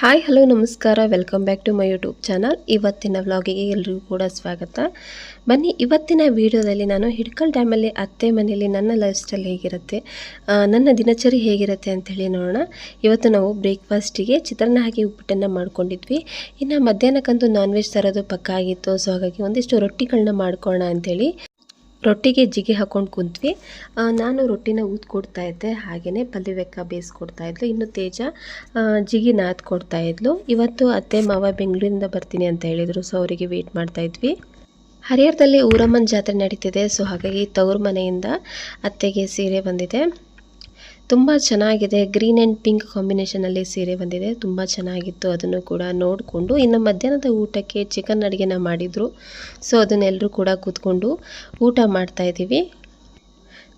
Hi, hello, ನಮಸ್ಕಾರ. Welcome back to my YouTube channel ಇವತ್ತಿನ ವ್ಲಾಗಿಗೆ ಎಲ್ರಿಗೂ ಕೂಡ ಸ್ವಾಗತ. ಬನ್ನಿ, ಇವತ್ತಿನ ವಿಡಿಯೋದಲ್ಲಿ ನಾನು ಹಿಡ್ಕಲ್ ಡ್ಯಾಮಲ್ಲಿ ಅತ್ತೆ ಮನೆಯಲ್ಲಿ ನನ್ನ ಲೈಫ್ ಸ್ಟೈಲ್ ಹೇಗಿರುತ್ತೆ ನನ್ನ ದಿನಚರಿ ಹೇಗಿರುತ್ತೆ ಅಂತೇಳಿ ನೋಡೋಣ. ಇವತ್ತು ನಾವು ಬ್ರೇಕ್ಫಾಸ್ಟಿಗೆ ಚಿತ್ರಾನ್ನ ಹಾಕಿ ಉಪ್ಪಿಟ್ಟನ್ನು ಮಾಡ್ಕೊಂಡಿದ್ವಿ. ಇನ್ನು ಮಧ್ಯಾಹ್ನಕ್ಕಂತೂ ನಾನ್ ವೆಜ್ ತರೋದು ಪಕ್ಕ ಆಗಿತ್ತು ಸೊ ಹಾಗಾಗಿ ಒಂದಿಷ್ಟು ರೊಟ್ಟಿಗಳನ್ನ ಮಾಡ್ಕೊಳ್ಳೋಣ ಅಂಥೇಳಿ ರೊಟ್ಟಿಗೆ ಜಿಗಿ ಹಾಕೊಂಡು ಕುಂತ್ವಿ ನಾನು ರೊಟ್ಟಿನ ಊದ್ಕೊಡ್ತಾ ಇದ್ದೆ ಹಾಗೆಯೇ ಪಲ್ಯವೆಕ್ಕ ಬೇಯಿಸ್ಕೊಡ್ತಾ ಇದ್ಲು, ಇನ್ನು ತೇಜ ಜಿಗಿ ನಾದ್ ಕೊಡ್ತಾ ಇದ್ಲು. ಇವತ್ತು ಅತ್ತೆ ಮಾವ ಬೆಂಗಳೂರಿಂದ ಬರ್ತೀನಿ ಅಂತ ಹೇಳಿದರು ಸೊ ಅವರಿಗೆ ವೇಟ್ ಮಾಡ್ತಾ ಇದ್ವಿ. ಹರಿಹರದಲ್ಲಿ ಊರಮ್ಮನ ಜಾತ್ರೆ ನಡೀತಿದೆ ಸೊ ಹಾಗಾಗಿ ತವ್ರ ಮನೆಯಿಂದ ಅತ್ತೆಗೆ ಸೀರೆ ಬಂದಿದೆ. ತುಂಬ ಚೆನ್ನಾಗಿದೆ. ಗ್ರೀನ್ ಆ್ಯಂಡ್ ಪಿಂಕ್ ಕಾಂಬಿನೇಷನಲ್ಲಿ ಸೀರೆ ಬಂದಿದೆ. ತುಂಬ ಚೆನ್ನಾಗಿತ್ತು. ಅದನ್ನು ಕೂಡ ನೋಡಿಕೊಂಡು ಇನ್ನು ಮಧ್ಯಾಹ್ನದ ಊಟಕ್ಕೆ ಚಿಕನ್ ಅಡುಗೆನ ಮಾಡಿದರು. ಸೊ ಅದನ್ನೆಲ್ಲರೂ ಕೂಡ ಕೂತ್ಕೊಂಡು ಊಟ ಮಾಡ್ತಾಯಿದ್ದೀವಿ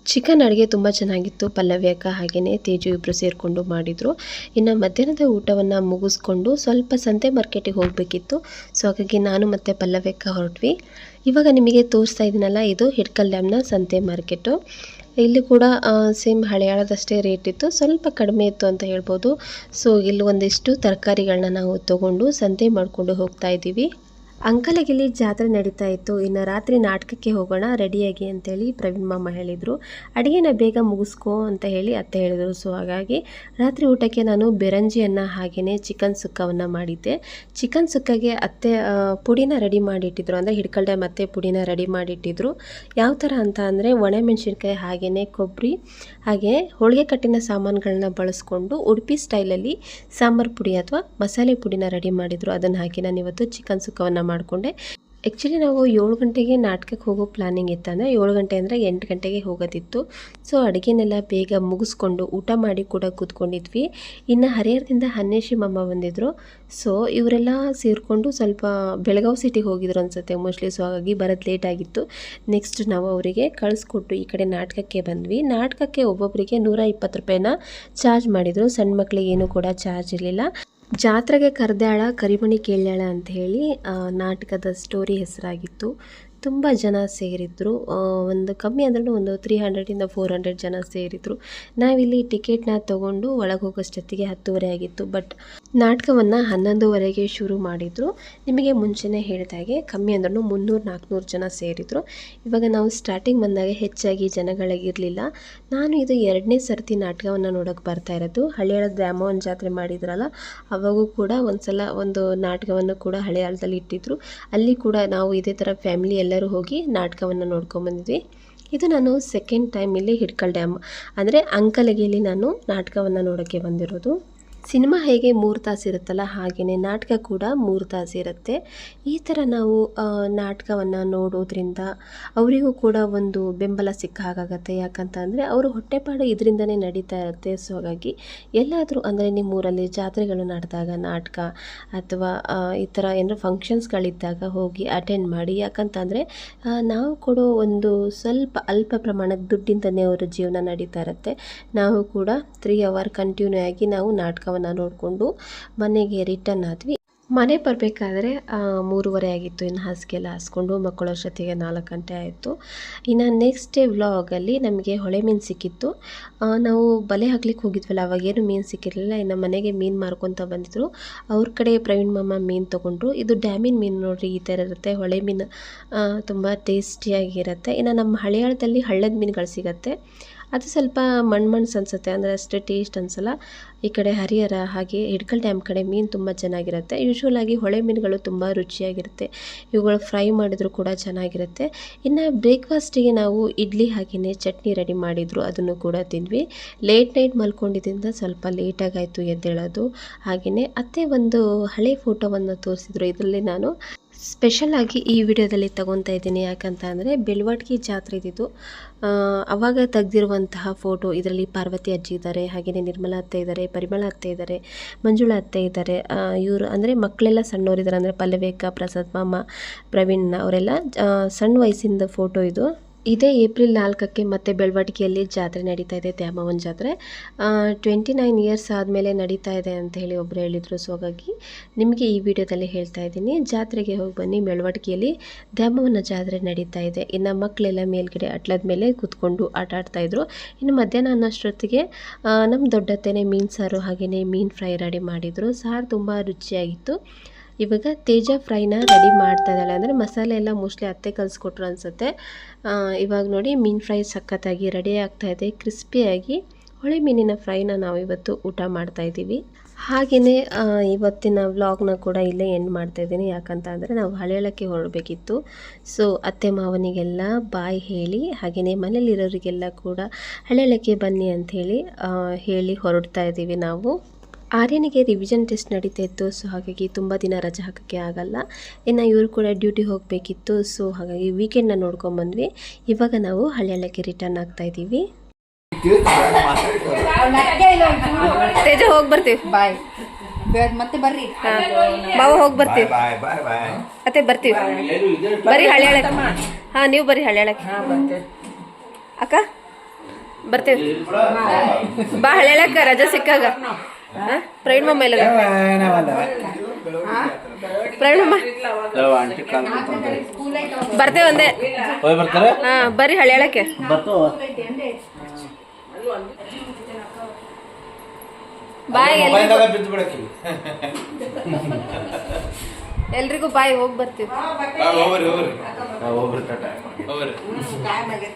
ಚಿಕನ್ ಅಡುಗೆ ತುಂಬ ಚೆನ್ನಾಗಿತ್ತು. ಪಲ್ಲವ್ಯಕ್ಕ ಹಾಗೆಯೇ ತೇಜು ಇಬ್ಬರು ಸೇರಿಕೊಂಡು ಮಾಡಿದರು. ಇನ್ನು ಮಧ್ಯಾಹ್ನದ ಊಟವನ್ನು ಮುಗಿಸ್ಕೊಂಡು ಸ್ವಲ್ಪ ಸಂತೆ ಮಾರ್ಕೆಟಿಗೆ ಹೋಗಬೇಕಿತ್ತು. ಸೊ ಹಾಗಾಗಿ ನಾನು ಮತ್ತು ಪಲ್ಲವ್ಯಕ್ಕ ಹೊರಟ್ವಿ. ಇವಾಗ ನಿಮಗೆ ತೋರಿಸ್ತಾ ಇದ್ದೀನಲ್ಲ, ಇದು ಹಿಡ್ಕಲ್ ಡ್ಯಾಮ್ನ ಸಂತೆ ಮಾರ್ಕೆಟು. ಇಲ್ಲಿ ಕೂಡ ಸೇಮ್ ಹಳೆಯಾಳದಷ್ಟೇ ರೇಟ್ ಇತ್ತು. ಸ್ವಲ್ಪ ಕಡಿಮೆ ಇತ್ತು ಅಂತ ಹೇಳ್ಬೋದು. ಸೊ ಇಲ್ಲಿ ಒಂದಿಷ್ಟು ತರಕಾರಿಗಳನ್ನ ನಾವು ತಗೊಂಡು ಸಂತೆ ಮಾಡಿಕೊಂಡು ಹೋಗ್ತಾ ಇದ್ದೀವಿ. ಅಂಕಲಿಗೆ ಇಲ್ಲಿ ಜಾತ್ರೆ ನಡೀತಾ ಇತ್ತು. ಇನ್ನು ರಾತ್ರಿ ನಾಟಕಕ್ಕೆ ಹೋಗೋಣ, ರೆಡಿಯಾಗಿ ಅಂತೇಳಿ ಪ್ರವೀಣ್ ಮಾಮ ಹೇಳಿದರು. ಅಡುಗೆನ ಬೇಗ ಮುಗಿಸ್ಕೋ ಅಂತ ಹೇಳಿ ಅತ್ತೆ ಹೇಳಿದರು. ಸೊ ಹಾಗಾಗಿ ರಾತ್ರಿ ಊಟಕ್ಕೆ ನಾನು ಬೆರಂಜಿಯನ್ನು ಹಾಗೆಯೇ ಚಿಕನ್ ಸುಕ್ಕವನ್ನು ಮಾಡಿದ್ದೆ. ಚಿಕನ್ ಸುಕ್ಕಗೆ ಅತ್ತೆ ಪುಡಿನ ರೆಡಿ ಮಾಡಿಟ್ಟಿದ್ರು. ಅಂದರೆ ಹಿಡ್ಕಲ್ಡೆ ಮತ್ತೆ ಪುಡಿನ ರೆಡಿ ಮಾಡಿಟ್ಟಿದ್ರು. ಯಾವ ಥರ ಅಂತ ಅಂದರೆ ಒಣಮೆಣಸಿನ್ಕಾಯಿ ಹಾಗೆಯೇ ಕೊಬ್ಬರಿ ಹಾಗೆ ಹೋಳಿಗೆ ಕಟ್ಟಿನ ಸಾಮಾನುಗಳನ್ನ ಬಳಸ್ಕೊಂಡು ಉಡುಪಿ ಸ್ಟೈಲಲ್ಲಿ ಸಾಂಬಾರು ಪುಡಿ ಅಥವಾ ಮಸಾಲೆ ಪುಡಿನ ರೆಡಿ ಮಾಡಿದರು. ಅದನ್ನು ಹಾಕಿ ನಾನು ಇವತ್ತು ಚಿಕನ್ ಸುಕ್ಕವನ್ನು ಮಾಡಿಕೊಂಡೆ. ಆ್ಯಕ್ಚುಲಿ ನಾವು ಏಳು ಗಂಟೆಗೆ ನಾಟಕಕ್ಕೆ ಹೋಗೋ ಪ್ಲಾನಿಂಗ್ ಇತ್ತಂದರೆ ಏಳು ಗಂಟೆ ಅಂದರೆ ಎಂಟು ಗಂಟೆಗೆ ಹೋಗೋದಿತ್ತು. ಸೊ ಅಡುಗೆನೆಲ್ಲ ಬೇಗ ಮುಗಿಸ್ಕೊಂಡು ಊಟ ಮಾಡಿ ಕೂಡ ಕೂತ್ಕೊಂಡಿದ್ವಿ. ಇನ್ನು ಹರಿಹರದಿಂದ ಹನ್ನೇಶಿ ಮಮ್ಮ ಬಂದಿದ್ದರು ಸೊ ಇವರೆಲ್ಲ ಸೇರಿಕೊಂಡು ಸ್ವಲ್ಪ ಬೆಳಗಾವಿ ಸಿಟಿಗೆ ಹೋಗಿದ್ರು ಅನ್ಸುತ್ತೆ ಮೋಸ್ಟ್ಲಿ ಸೊ ಹಾಗಾಗಿ ಬರೋದು ಲೇಟ್ ಆಗಿತ್ತು. ನೆಕ್ಸ್ಟ್ ನಾವು ಅವರಿಗೆ ಕಳಿಸ್ಕೊಟ್ಟು ಈ ಕಡೆ ನಾಟಕಕ್ಕೆ ಬಂದ್ವಿ. ನಾಟಕಕ್ಕೆ ಒಬ್ಬೊಬ್ಬರಿಗೆ ನೂರ ಇಪ್ಪತ್ತು ರೂಪಾಯಿನ ಚಾರ್ಜ್ ಮಾಡಿದರು. ಸಣ್ಣ ಮಕ್ಕಳಿಗೆ ಏನೂ ಕೂಡ ಚಾರ್ಜ್ ಇರಲಿಲ್ಲ. ಜಾತ್ರೆಗೆ ಕರೆದಾಳ ಕರಿಮಣಿ ಕೇಳ್ಯಾಳ ಅಂತ ಹೇಳಿ ನಾಟಕದ ಸ್ಟೋರಿ ಹೆಸರಾಗಿತ್ತು. ತುಂಬ ಜನ ಸೇರಿದ್ರು. ಒಂದು ಕಮ್ಮಿ ಅಂದ್ರೂ ಒಂದು ತ್ರೀ ಹಂಡ್ರೆಡಿಂದ ಫೋರ್ ಹಂಡ್ರೆಡ್ ಜನ ಸೇರಿದ್ರು. ನಾವಿಲ್ಲಿ ಟಿಕೆಟ್ನ ತಗೊಂಡು ಒಳಗೆ ಹೋಗೋಷ್ಟೊತ್ತಿಗೆ ಹತ್ತುವರೆ ಆಗಿತ್ತು. ಬಟ್ ನಾಟಕವನ್ನು ಹನ್ನೊಂದುವರೆಗೆ ಶುರು ಮಾಡಿದರು. ನಿಮಗೆ ಮುಂಚೆನೇ ಹೇಳಿದಾಗೆ ಕಮ್ಮಿ ಅಂದ್ರೂ ಮುನ್ನೂರು, ನಾಲ್ಕುನೂರು ಜನ ಸೇರಿದರು. ಇವಾಗ ನಾವು ಸ್ಟಾರ್ಟಿಂಗ್ ಬಂದಾಗ ಹೆಚ್ಚಾಗಿ ಜನಗಳಿಗಿರಲಿಲ್ಲ ನಾನು ಇದು ಎರಡನೇ ಸರ್ತಿ ನಾಟಕವನ್ನು ನೋಡೋಕ್ಕೆ ಬರ್ತಾ ಇರೋದು. ಹಳೆಯಾಳ ದ್ಯಾಮವನ ಜಾತ್ರೆ ಮಾಡಿದ್ರಲ್ಲ, ಅವಾಗೂ ಕೂಡ ಒಂದ್ಸಲ ಒಂದು ನಾಟಕವನ್ನು ಕೂಡ ಹಳೆಯಾಳದಲ್ಲಿ ಇಟ್ಟಿದ್ರು. ಅಲ್ಲಿ ಕೂಡ ನಾವು ಇದೇ ಥರ ಫ್ಯಾಮಿಲಿ ಎಲ್ಲರೂ ಹೋಗಿ ನಾಟಕವನ್ನು ನೋಡ್ಕೊಂಬಂದಿದ್ವಿ ಇದು ನಾನು ಸೆಕೆಂಡ್ ಟೈಮ್ ಇಲ್ಲಿ ಹಿಡ್ಕಲ್ ಡ್ಯಾಮ್ ಅಂದರೆ ಅಂಕಲಗಿಯಲ್ಲಿ ನಾನು ನಾಟಕವನ್ನು ನೋಡೋಕ್ಕೆ ಬಂದಿರೋದು. ಸಿನಿಮಾ ಹೇಗೆ ಮೂರು ತಾಸು ಇರುತ್ತಲ್ಲ ಹಾಗೆಯೇ ನಾಟಕ ಕೂಡ ಮೂರು ತಾಸು ಇರುತ್ತೆ. ಈ ಥರ ನಾವು ನಾಟಕವನ್ನು ನೋಡೋದ್ರಿಂದ ಅವರಿಗೂ ಕೂಡ ಒಂದು ಬೆಂಬಲ ಸಿಕ್ಕ ಹಾಗಾಗತ್ತೆ ಯಾಕಂತಂದರೆ ಅವರು ಹೊಟ್ಟೆಪಾಡು ಇದರಿಂದನೇ ನಡೀತಾ ಇರುತ್ತೆ. ಸೊ, ಹಾಗಾಗಿ ಎಲ್ಲಾದರೂ, ಅಂದರೆ ನಿಮ್ಮೂರಲ್ಲಿ ಜಾತ್ರೆಗಳು ನಡೆದಾಗ ನಾಟಕ ಅಥವಾ ಈ ಥರ ಏನಾದ್ರು ಫಂಕ್ಷನ್ಸ್ಗಳಿದ್ದಾಗ ಹೋಗಿ ಅಟೆಂಡ್ ಮಾಡಿ. ಯಾಕಂತಂದರೆ ನಾವು ಕೊಡೋ ಒಂದು ಸ್ವಲ್ಪ ಅಲ್ಪ ಪ್ರಮಾಣದ ದುಡ್ಡಿಂದನೇ ಅವರ ಜೀವನ ನಡೀತಾ ಇರುತ್ತೆ. ನಾವು ಕೂಡ ತ್ರೀ ಅವರ್ ಕಂಟಿನ್ಯೂ ಆಗಿ ನಾವು ನಾಟಕವನ್ನು ನೋಡಿಕೊಂಡು ಮನೆಗೆ ರಿಟರ್ನ್ ಆದ್ವಿ. ಮನೆ ಬರಬೇಕಾದ್ರೆ ಮೂರುವರೆ ಆಗಿತ್ತು. ಇನ್ನು ಹಾಸಿಗೆ ಎಲ್ಲ ಹಾಸ್ಕೊಂಡು ಮಕ್ಕಳಷ್ಟೊತ್ತಿಗೆ ನಾಲ್ಕು ಗಂಟೆ ಆಯಿತು. ಇನ್ನು ನೆಕ್ಸ್ಟ್ ಡೇ ವ್ಲಾಗಲ್ಲಿ ನಮಗೆ ಹೊಳೆ ಮೀನು ಸಿಕ್ಕಿತ್ತು. ನಾವು ಬಲೆ ಹಾಕ್ಲಿಕ್ಕೆ ಹೋಗಿದ್ವಲ್ಲ, ಅವಾಗೇನು ಮೀನು ಸಿಕ್ಕಿರಲಿಲ್ಲ. ಇನ್ನು ಮನೆಗೆ ಮೀನು ಮಾರ್ಕೊತ ಬಂದಿದ್ರು. ಅವ್ರ ಕಡೆ ಪ್ರವೀಣ್ ಮಾಮ ಮೀನು ತೊಗೊಂಡ್ರು. ಇದು ಡ್ಯಾಮಿನ ಮೀನು ನೋಡ್ರಿ, ಈ ಥರ ಇರುತ್ತೆ. ಹೊಳೆ ಮೀನು ತುಂಬ ಟೇಸ್ಟಿಯಾಗಿರುತ್ತೆ ಇನ್ನು ನಮ್ಮ ಹಳೆಯಾಳದಲ್ಲಿ ಹಳ್ಳದ ಮೀನುಗಳು ಸಿಗುತ್ತೆ. ಅದು ಸ್ವಲ್ಪ ಮಣ್ಣು ಮಣ್ಣು ಅನಿಸುತ್ತೆ. ಅಂದರೆ ಅಷ್ಟು ಟೇಸ್ಟ್ ಅನಿಸಲ್ಲ. ಈ ಕಡೆ ಹರಿಹರ ಹಾಗೆ ಹಿಡ್ಕಲ್ ಡ್ಯಾಮ್ ಕಡೆ ಮೀನು ತುಂಬ ಚೆನ್ನಾಗಿರುತ್ತೆ. ಯೂಶ್ವಲ್ ಆಗಿ ಹೊಳೆ ಮೀನುಗಳು ತುಂಬ ರುಚಿಯಾಗಿರುತ್ತೆ. ಇವುಗಳು ಫ್ರೈ ಮಾಡಿದರೂ ಕೂಡ ಚೆನ್ನಾಗಿರುತ್ತೆ. ಇನ್ನು ಬ್ರೇಕ್ಫಾಸ್ಟಿಗೆ ನಾವು ಇಡ್ಲಿ ಹಾಗೆಯೇ ಚಟ್ನಿ ರೆಡಿ ಮಾಡಿದ್ರು. ಅದನ್ನು ಕೂಡ ತಿಂದ್ವಿ. ಲೇಟ್ ನೈಟ್ ಮಲ್ಕೊಂಡಿದ್ದರಿಂದ ಸ್ವಲ್ಪ ಲೇಟಾಗಾಯಿತು ಎದ್ದೇಳೋದು. ಹಾಗೆಯೇ ಅತ್ತೆ ಒಂದು ಹಳೆ ಫೋಟೋವನ್ನು ತೋರಿಸಿದ್ರು. ಇದರಲ್ಲಿ ನಾನು ಸ್ಪೆಷಲ್ ಆಗಿ ಈ ವಿಡಿಯೋದಲ್ಲಿ ತಗೊತಾ ಇದ್ದೀನಿ. ಯಾಕಂತ ಅಂದರೆ ಬೆಳವಟ್ಗಿ ಜಾತ್ರೆ ಇದ್ದಿದ್ದು ಆವಾಗ ಅವಾಗ ತೆಗ್ದಿರುವಂತಹ ಫೋಟೋ ಇದರಲ್ಲಿ ಪಾರ್ವತಿ ಅಜ್ಜಿ ಇದ್ದಾರೆ ಹಾಗೆಯೇ ನಿರ್ಮಲಾ ಅತ್ತೆ ಇದ್ದಾರೆ, ಪರಿಮಳ ಅತ್ತೆ ಇದ್ದಾರೆ, ಮಂಜುಳಾ ಅತ್ತೆ ಇದ್ದಾರೆ. ಇವರು ಅಂದರೆ ಮಕ್ಕಳೆಲ್ಲ ಸಣ್ಣವರಿದ್ದಾರೆ ಅಂದರೆ ಪಲ್ಲವೇಕ, ಪ್ರಸಾದ್ ಮಾಮ, ಪ್ರವೀಣ್ ಅವರೆಲ್ಲ ಸಣ್ಣ ವಯಸ್ಸಿಂದ ಫೋಟೋ ಇದು. ಇದೇ ಏಪ್ರಿಲ್ ನಾಲ್ಕಕ್ಕೆ ಮತ್ತೆ ಬೆಳವಟಿಗೆಯಲ್ಲಿ ಜಾತ್ರೆ ನಡೀತಾ ಇದೆ ದ್ಯಾಮವ್ವನ ಜಾತ್ರೆ. ಟ್ವೆಂಟಿ ನೈನ್ ಇಯರ್ಸ್ ಆದಮೇಲೆ ನಡೀತಾ ಇದೆ ಅಂತ ಹೇಳಿ ಒಬ್ಬರು ಹೇಳಿದರು. ಸೊ ಹಾಗಾಗಿ ನಿಮಗೆ ಈ ವಿಡಿಯೋದಲ್ಲಿ ಹೇಳ್ತಾ ಇದ್ದೀನಿ. ಜಾತ್ರೆಗೆ ಹೋಗಿ ಬನ್ನಿ. ಬೆಳವಟಿಗೆಯಲ್ಲಿ ದ್ಯಾಮವ್ವನ ಜಾತ್ರೆ ನಡೀತಾ ಇದೆ. ಇನ್ನು ಮಕ್ಕಳೆಲ್ಲ ಮೇಲ್ಗಡೆ ಅಟ್ಲದ ಮೇಲೆ ಕೂತ್ಕೊಂಡು ಆಟ ಆಡ್ತಾಯಿದ್ರು ಇನ್ನು ಮಧ್ಯಾಹ್ನ ಅನ್ನೋಷ್ಟೊತ್ತಿಗೆ ನಮ್ಮ ದೊಡ್ಡತ್ತೆನೇ ಮೀನು ಸಾರು ಹಾಗೆಯೇ ಮೀನು ಫ್ರೈ ರೆಡಿ ಮಾಡಿದರು. ಸಾರು ತುಂಬ ರುಚಿಯಾಗಿತ್ತು. ಇವಾಗ ತೇಜ ಫ್ರೈನ ರೆಡಿ ಮಾಡ್ತಾ ಇದ್ದಾಳೆ. ಅಂದರೆ ಮಸಾಲೆ ಎಲ್ಲ ಮೋಸ್ಟ್ಲಿ ಅತ್ತೆ ಕಲಿಸ್ಕೊಟ್ರು ಅನಿಸುತ್ತೆ. ಇವಾಗ ನೋಡಿ ಮೀನು ಫ್ರೈ ಸಖತ್ತಾಗಿ ರೆಡಿ ಆಗ್ತಾ ಇದೆ. ಕ್ರಿಸ್ಪಿಯಾಗಿ ಹೊಳೆ ಮೀನಿನ ಫ್ರೈನ ನಾವು ಇವತ್ತು ಊಟ ಮಾಡ್ತಾ ಇದ್ದೀವಿ. ಹಾಗೆಯೇ ಇವತ್ತಿನ ವ್ಲಾಗ್ನ ಕೂಡ ಇಲ್ಲೇ ಎಂಡ್ ಮಾಡ್ತಾ ಇದ್ದೀನಿ. ಯಾಕಂತ ಅಂದರೆ ನಾವು ಹಳೆಯಳಕ್ಕೆ ಹೊರಡಬೇಕಿತ್ತು. ಸೊ ಅತ್ತೆ ಮಾವನಿಗೆಲ್ಲ ಬಾಯ್ ಹೇಳಿ ಹಾಗೆಯೇ ಮನೇಲಿರೋರಿಗೆಲ್ಲ ಕೂಡ ಹಳೆಯಳಕ್ಕೆ ಬನ್ನಿ ಅಂಥೇಳಿ ಹೇಳಿ ಹೊರಡ್ತಾ ಇದ್ದೀವಿ ನಾವು. ಆರ್ಯನಿಗೆ ರಿವಿಷನ್ ಟೆಸ್ಟ್ ನಡೀತಾ ಇತ್ತು ಸೊ ಹಾಗಾಗಿ ತುಂಬ ದಿನ ರಜೆ ಹಾಕೋಕ್ಕೆ ಆಗಲ್ಲ. ಇನ್ನು ಇವರು ಕೂಡ ಡ್ಯೂಟಿ ಹೋಗಬೇಕಿತ್ತು ಸೊ ಹಾಗಾಗಿ ವೀಕೆಂಡ್ನ ನೋಡ್ಕೊಂಬಂದ್ವಿ ಇವಾಗ ನಾವು ಹಳ್ಳಿಯಳ್ಳಕ್ಕೆ ರಿಟರ್ನ್ ಆಗ್ತಾ ಇದ್ದೀವಿ. ತೇಜ ಹೋಗಿ ಬರ್ತೀವಿ. ಬಾಯ್ ಮತ್ತೆ ಬರ್ರಿ. ಮಾವ ಹೋಗಿ ಬರ್ತೀವಿ. ಮತ್ತೆ ಬರ್ತೀವಿ. ಬರೀ ಹಳ್ಳಿಯಳಕ್ಕೆ ಹಾಂ ನೀವು ಬರೀ ಹಳ್ಳಿಯಳಕ್ಕೆ ಅಕ್ಕ ಬರ್ತೀವಿ. ಬಾ ಹಳ್ಳಿಯಳಕ್ಕೆ ರಜೆ ಸಿಕ್ಕಾಗ. ಪ್ರವೀಣ್ ಮಮ್ಮ ಇಲ್ಲ ಪ್ರವೀಣ್ ಮಮ್ಮ ಬರ್ತೇವೆ ಒಂದೇ. ಹಾಂ ಬರ್ರಿ ಹಳ್ಳಿಯಳಕ್ಕೆ ಬರ್ತು ಬಾಯ್ ಎಲ್ರಿಗೂ. ಬಾಯ್ ಹೋಗಿ ಬರ್ತೀವಿ.